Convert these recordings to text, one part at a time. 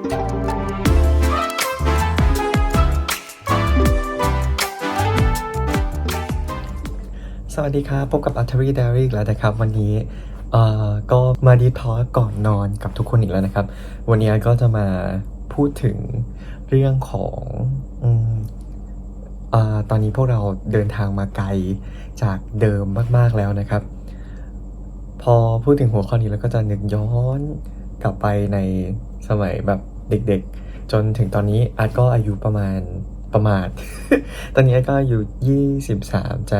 สวัสดีครับ พบกับ a r t e r y Diary อีกแล้วนะครับ วันนี้ก็มาดีทอสก่อนนอนกับทุกคนอีกแล้วนะครับ วันนี้ก็จะมาพูดถึงเรื่องของออตอนนี้พวกเราเดินทางมาไกลจากเดิมมาก ๆแล้วนะครับ พอพูดถึงหัวข้อนี้แล้วก็จะนึกย้อนกลับไปในสมัยแบบ เด็กๆ จนถึงตอนนี้อาร์ตก็อายุประมาณประมาณ ตอนนี้อาร์ตก็อายุ23 จะ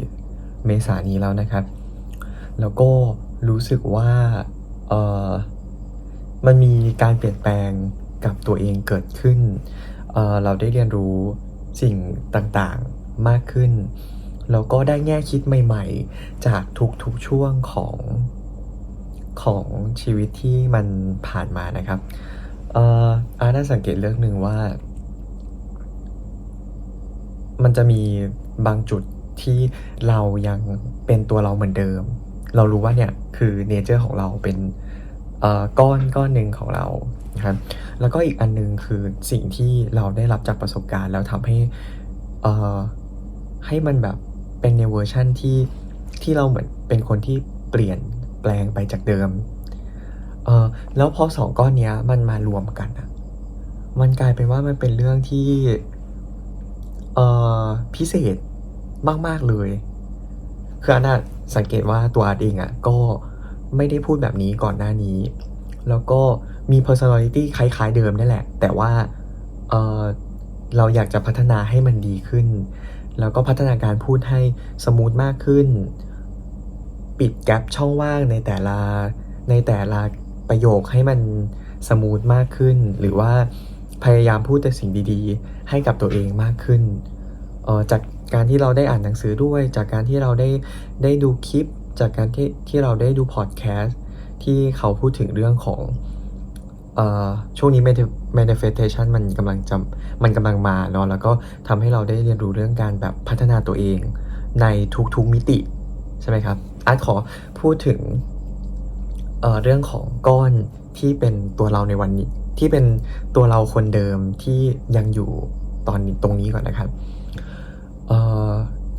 24 เมษายนนี้แล้วนะครับ แล้วก็รู้สึกว่าเออมันมีการเปลี่ยนแปลงกับตัวเองเกิดขึ้นเออเราได้เรียนรู้สิ่งต่างๆมากขึ้น แล้วก็ได้แง่คิดใหม่ ๆ จากทุกๆช่วงของของชีวิตที่มันผ่านมานะครับ เอ่ออาร์ตได้สังเกตเรื่องหนึ่งว่า มันจะมีบางจุดที่เรายังเป็นตัวเราเหมือนเดิม เรารู้ว่าเนี่ยคือเนเจอร์ของเราเป็นเอ่อก้อนก้อนหนึ่งของเรานะครับแล้วก็อีกอันหนึงคือสิ่งที่เราได้รับจากประสบการณ์ แล้วทำให้เอ่อให้มันแบบเป็นในเวอร์ชั่นที่ที่เราเหมือนเป็นคนที่เปลี่ยนแปลงไปจากเดิม เออแล้วพอสองก้อนเนี้ย มันมารวมกันอะมันกลายเป็นว่ามันเป็นเรื่องที่เออพิเศษมาก ๆ เลย คืออันน่ะสังเกตว่าตัวอาร์ตเองอะก็ไม่ได้พูดแบบนี้ก่อนหน้านี้ แล้วก็มี personality คล้าย ๆ เดิมนั่นแหละ แต่ว่าเออเราอยากจะพัฒนาให้มันดีขึ้น แล้วก็พัฒนาการพูดให้สมูทมากขึ้น ปิดแกลบช่องว่างในแต่ละในแต่ละ ประโยคให้มันสมูทมากขึ้น หรือว่าพยายามพูดแต่สิ่งดีๆ ให้กับตัวเองมากขึ้นออจากการที่เราได้อ่านหนังสือด้วย จากการที่เราได้ได้ดูคลิป จากการที่ที่เราได้ดูพอดแคสต์ที่เขาพูดถึงเรื่องของออช่วงนี้ manif- manifestation มันกำลังจะมันกำลังมาเนาะแล้วก็ทำให้เราได้เรียนรู้เรื่องการแบบพัฒนาตัวเองในทุกๆมิติใช่ไหมครับอาร์ตขอพูดถึง เอ่อเรื่องของก้อนที่เป็นตัวเราในวันนี้ ที่เป็นตัวเราคนเดิมที่ยังอยู่ตอนนี้ตรงนี้ก่อนนะครับเอ่อ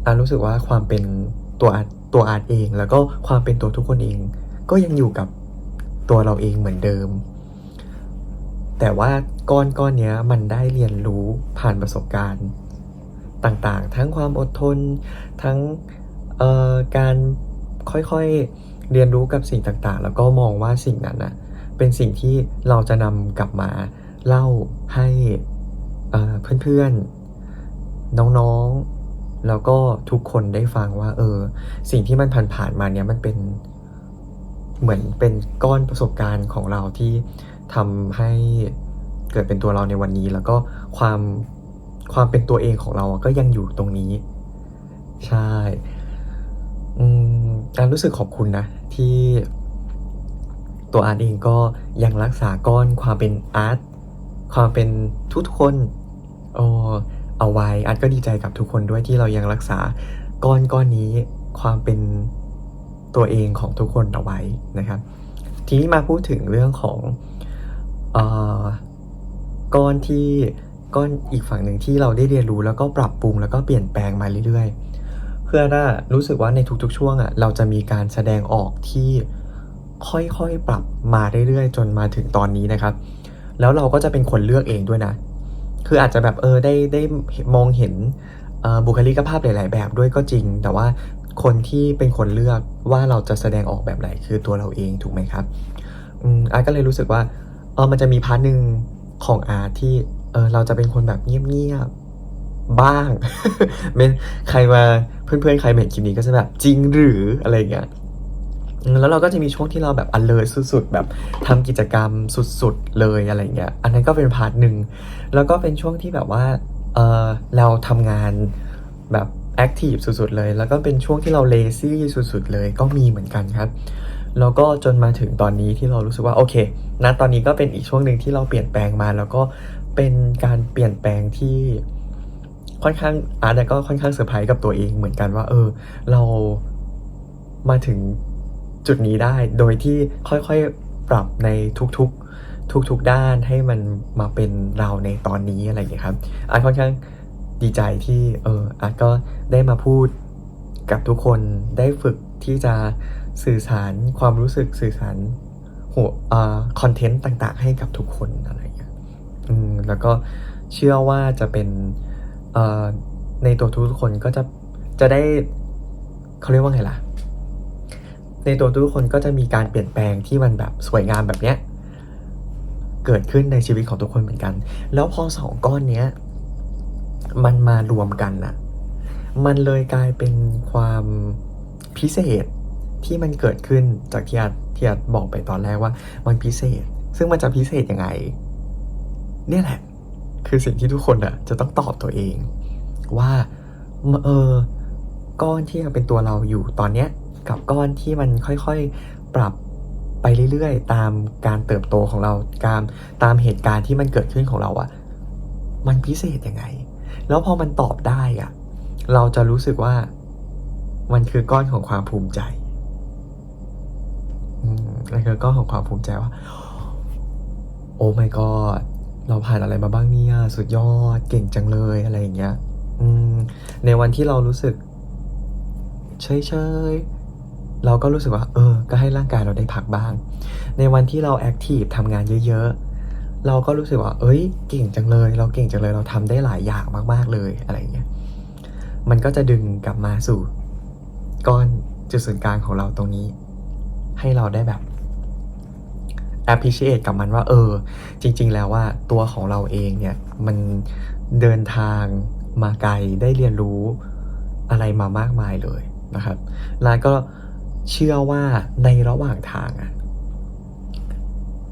อารู้สึกว่าความเป็นตัวอาร์ตัวอาร์ตเอง แล้วก็ความเป็นตัวทุกคนเอง ก็ยังอยู่กับตัวเราเองเหมือนเดิม แต่ว่าก้อนก้อนเนี้ยมันได้เรียนรู้ผ่านประสบการณ์ต่างๆ ทั้งความอดทน ทั้งการค่อยๆ เรียนรู้กับสิ่งต่างๆ แล้วก็มองว่าสิ่งนั้นนะเป็นสิ่งที่เราจะนำกลับมาเล่าให้เเพื่อนๆ น้องๆ แล้วก็ทุกคนได้ฟังว่า เออ สิ่งที่มันผ่านๆมาเนี้ยมันเป็นเหมือนเป็นก้อนประสบการณ์ของเราที่ทำให้เกิดเป็นตัวเราในวันนี้ แล้วก็ความความเป็นตัวเองของเราก็ยังอยู่ตรงนี้ ใช่ อืม การรู้สึกขอบคุณนะ ที่ตัวอาร์ตเองก็ยังรักษาก้อนความเป็นอาร์ตความเป็นทุกคนเอเอาไว้อาร์ตก็ดีใจกับทุกคนด้วยที่เรายังรักษาก้อนก้อนนี้ความเป็นตัวเองของทุกคนเอาไว้นะครับ ทีนี้มาพูดถึงเรื่องของเอ่อก้อนที่ก้อนอีกฝั่งหนึ่งที่เราได้เรียนรู้แล้วก็ปรับปรุงแล้วก็เปลี่ยนแปลงมาเรื่อยๆ เพื่อน่ารู้สึกว่าในทุกๆ ช่วงอะเราจะมีการแสดงออกที่ค่อยๆปรับมาเรื่อยๆ จนมาถึงตอนนี้นะครับ แล้วเราก็จะเป็นคนเลือกเองด้วยนะ คืออาจจะแบบเออได้ได้มองเห็นบุคลิกภาพหลาย ๆ แบบด้วยก็จริง แต่ว่าคนที่เป็นคนเลือกว่าเราจะแสดงออกแบบไหนคือตัวเราเองถูกไหมครับอืมอาร์ก็เลยรู้สึกว่าเออมันจะมีพาร์ทหนึ่งของอาร์ที่เออเราจะเป็นคนแบบเงียบๆ บ้างเป็นใครมาเพื่อนๆ ใครเห็นคลิปนี้ก็จะแบบจริงหรืออะไรเงี้ยแล้วเราก็จะมีช่วงที่เราแบบ alert สุดๆ แบบทำกิจกรรมสุดๆ เลยอะไรเงี้ย อันนั้นก็เป็นพาร์ทหนึ่ง แล้วก็เป็นช่วงที่แบบว่าเออเราทำงานแบบแอคทีฟสุดๆ เลย แล้วก็เป็นช่วงที่เราเลซี่สุดๆ เลยก็มีเหมือนกันครับ แล้วก็จนมาถึงตอนนี้ที่เรารู้สึกว่าโอเคณตอนนี้ก็เป็นอีกช่วงหนึ่งที่เราเปลี่ยนแปลงมา แล้วก็เป็นการเปลี่ยนแปลงที่ ค่อนข้างอาร์ตก็ค่อนข้างเซอร์ไพรส์กับตัวเองเหมือนกันว่า เออ เรามาถึงจุดนี้ได้ โดยที่ค่อยๆปรับในทุกๆ ทุกๆด้านให้มันมาเป็นเราในตอนนี้อะไรอย่างเงี้ครับอาร์ตค่อนข้างดีใจที่เอออาร์ตก็ได้มาพูดกับทุกคนได้ฝึกที่จะสื่อสารความรู้สึกสื่อสารหัวคอนเทนต์ต่างๆ ให้กับทุกคนอะไรอย่างเงี้ยแล้วก็เชื่อว่าจะเป็น ในตัวทุกคนก็จะจะได้เขาเรียกว่าไงล่ะ ในตัวทุกคนก็จะมีการเปลี่ยนแปลงที่มันแบบสวยงามแบบเนี้ยเกิดขึ้นในชีวิตของทุกคนเหมือนกัน แล้วพอสองก้อนเนี้ยมันมารวมกันน่ะ มันเลยกลายเป็นความพิเศษที่มันเกิดขึ้นจากที่อาที่อาบอกไปตอนแรกว่า มันพิเศษ ซึ่งมันจะพิเศษยังไง เนี่ยแหละ คือสิ่งที่ทุกคนอะจะต้องตอบตัวเอง ว่าเออก้อนที่ยังเป็นตัวเราอยู่ตอนเนี้ยกับก้อนที่มันค่อยๆปรับไปเรื่อยๆ ตามการเติบโตของเราการตามเหตุการณ์ที่มันเกิดขึ้นของเราอะมันพิเศษยังไง แล้วพอมันตอบได้อะเราจะรู้สึกว่ามันคือก้อนของความภูมิใจอืมมันคือก้อนของความภูมิใจว่า โอ้ my god เราผ่านอะไรมาบ้างเนี่ยสุดยอดเก่งจังเลยอะไรอย่างเงี้ยอืมในวันที่เรารู้สึกเฉยๆเราก็รู้สึกว่า เออ ก็ให้ร่างกายเราได้พักบ้าง ในวันที่เราแอคทีฟทำงานเยอะๆ เราก็รู้สึกว่า เอ้ย เก่งจังเลย เราเก่งจังเลย เราทำได้หลายอย่างมากๆเลยอะไรเงี้ย มันก็จะดึงกลับมาสู่ ก้อนจุดศูนย์กลางของเราตรงนี้ ให้เราได้แบบ appreciate กับมันว่า เออ จริง ๆ แล้วว่าตัวของเราเองเนี่ย มันเดินทางมาไกลได้เรียนรู้อะไรมามากมายเลยนะครับแล้วก็เชื่อว่าในระหว่างทางอะ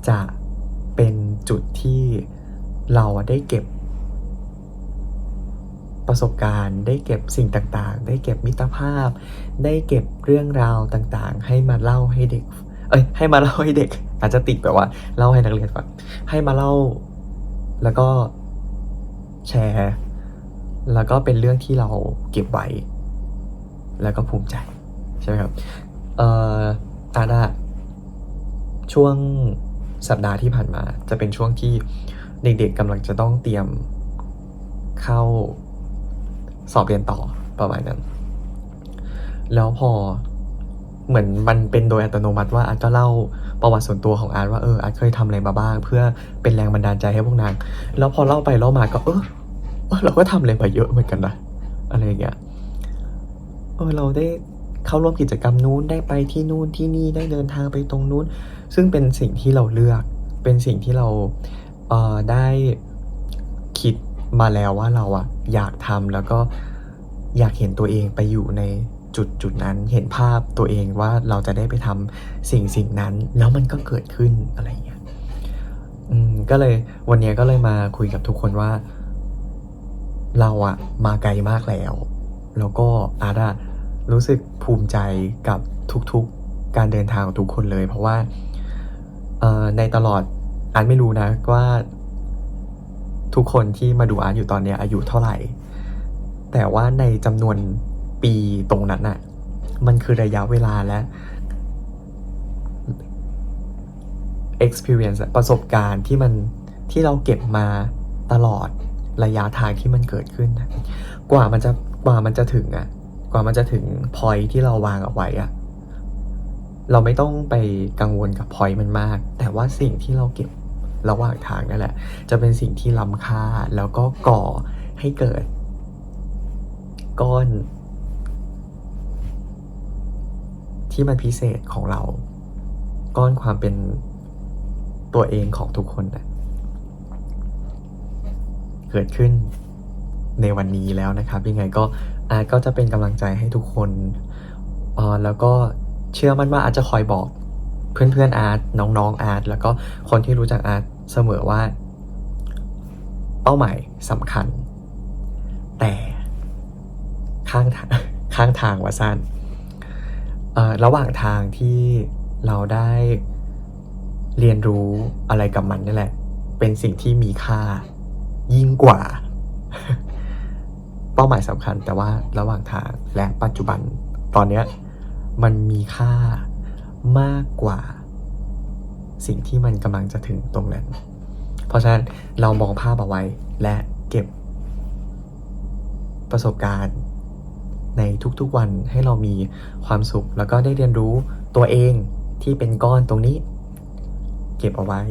จะเป็นจุดที่เราได้เก็บ ประสบการณ์ ได้เก็บสิ่งต่างๆ ได้เก็บมิตรภาพ ได้เก็บเรื่องราวต่างๆ ให้มาเล่าให้เด็ก เอ้ยให้มาเล่าให้เด็กอาจจะติดแบบว่า เล่าให้นักเรียนฟังให้มาเล่า แล้วก็แชร์ แล้วก็เป็นเรื่องที่เราเก็บไว้ แล้วก็ภูมิใจใช่ไหมครับ เอ่ออาดาช่วงสัปดาห์ที่ผ่านมา จะเป็นช่วงที่เด็กๆกำลังจะต้องเตรียมเข้าสอบเรียนต่อประมาณนั้น แล้วพอ เหมือนมันเป็นโดยอัตโนมัติว่าอาร์ตก็เล่าประวัติส่วนตัวของอาร์ตว่าเอออาร์ตเคยทำอะไรมาบ้าง เพื่อเป็นแรงบันดาลใจให้พวกนาง แล้วพอเล่าไปเล่ามาก็เออเออเราก็ทำอะไรมาเยอะเหมือนกันนะอะไรอย่างเงี้ยเออเราได้เข้าร่วมกิจกรรมนู้นได้ไปที่นู่นที่นี่ได้เดินทางไปตรงนู้น ซึ่งเป็นสิ่งที่เราเลือก เป็นสิ่งที่เราเอ่อได้คิดมาแล้วว่าเราอะอยากทำแล้วก็อยากเห็นตัวเองไปอยู่ใน จุดจุดนั้นเห็นภาพตัวเองว่าเราจะได้ไปทำสิ่งสิ่งนั้น แล้วมันก็เกิดขึ้นอะไรอย่างเงี้ยอืมก็เลยวันนี้ก็เลยมาคุยกับทุกคนว่า เราอะมาไกลมากแล้ว แล้วก็อาร์ตอะรู้สึกภูมิใจกับทุกๆการเดินทางของทุกคนเลย เพราะว่าเอ่อในตลอดอาร์ตไม่รู้นะว่าทุกคนที่มาดูอาร์ตอยู่ตอนเนี้ยอายุเท่าไหร่ แต่ว่าในจำนวน ปีตรงนั้นอะมันคือระยะเวลาและ experience ประสบการณ์ที่มันที่เราเก็บมาตลอดระยะทางที่มันเกิดขึ้นนะกว่ามันจะกว่ามันจะถึงอะกว่ามันจะถึง point ที่เราวางเอาไว้อะเราไม่ต้องไปกังวลกับ point มันมาก แต่ว่าสิ่งที่เราเก็บระหว่างทางนั่นแหละ จะเป็นสิ่งที่ล้ำค่าแล้วก็ก่อให้เกิด ก้อน ที่มันพิเศษของเรา ก้อนความเป็นตัวเองของทุกคนนะเกิดขึ้นในวันนี้แล้วนะครับ ยังไงก็อาร์ตก็จะเป็นกำลังใจให้ทุกคนออแล้วก็เชื่อมั่นว่าอาร์ตจะคอยบอกเพื่อนๆอาร์ตน้องๆอาร์ตแล้วก็คนที่รู้จักอาร์ตเสมอว่า เป้าหมายสำคัญ แต่ข้างทางข้างทางว่าสั้น ระหว่างทางที่เราได้เรียนรู้อะไรกับมันนี่แหละ เป็นสิ่งที่มีค่ายิ่งกว่า เป้าหมายสำคัญแต่ว่าระหว่างทางและปัจจุบันตอนเนี้ยมันมีค่ามากกว่า สิ่งที่มันกำลังจะถึงตรงนั้น เพราะฉะนั้นเรามองภาพเอาไว้และเก็บประสบการณ์ ในทุกๆวันให้เรามีความสุข แล้วก็ได้เรียนรู้ตัวเองที่เป็นก้อนตรงนี้ เก็บเอาไว้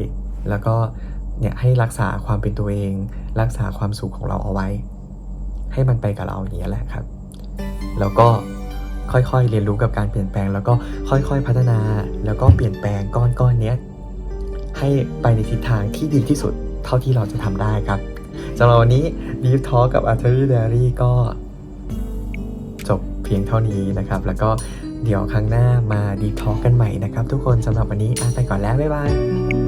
แล้วก็เนี่ยให้รักษาความเป็นตัวเอง รักษาความสุขของเราเอาไว้ ให้มันไปกับเราอย่างนี้แหละครับ แล้วก็ค่อยๆเรียนรู้กับการเปลี่ยนแปลง แล้วก็ค่อยๆพัฒนา แล้วก็เปลี่ยนแปลงก้อนก้อนๆเนี้ยให้ไปในทิศทางที่ดีที่สุดเท่าที่เราจะทำได้ครับสำหรับวันนี้ Deep Talk กับ a r t e r y Diary ก็ เพียงเท่านี้นะครับ แล้วก็เดี๋ยวครั้งหน้ามา Deep Talk กันใหม่นะครับ ทุกคนสำหรับวันนี้อะไปก่อนแล้ว บ๊ายบาย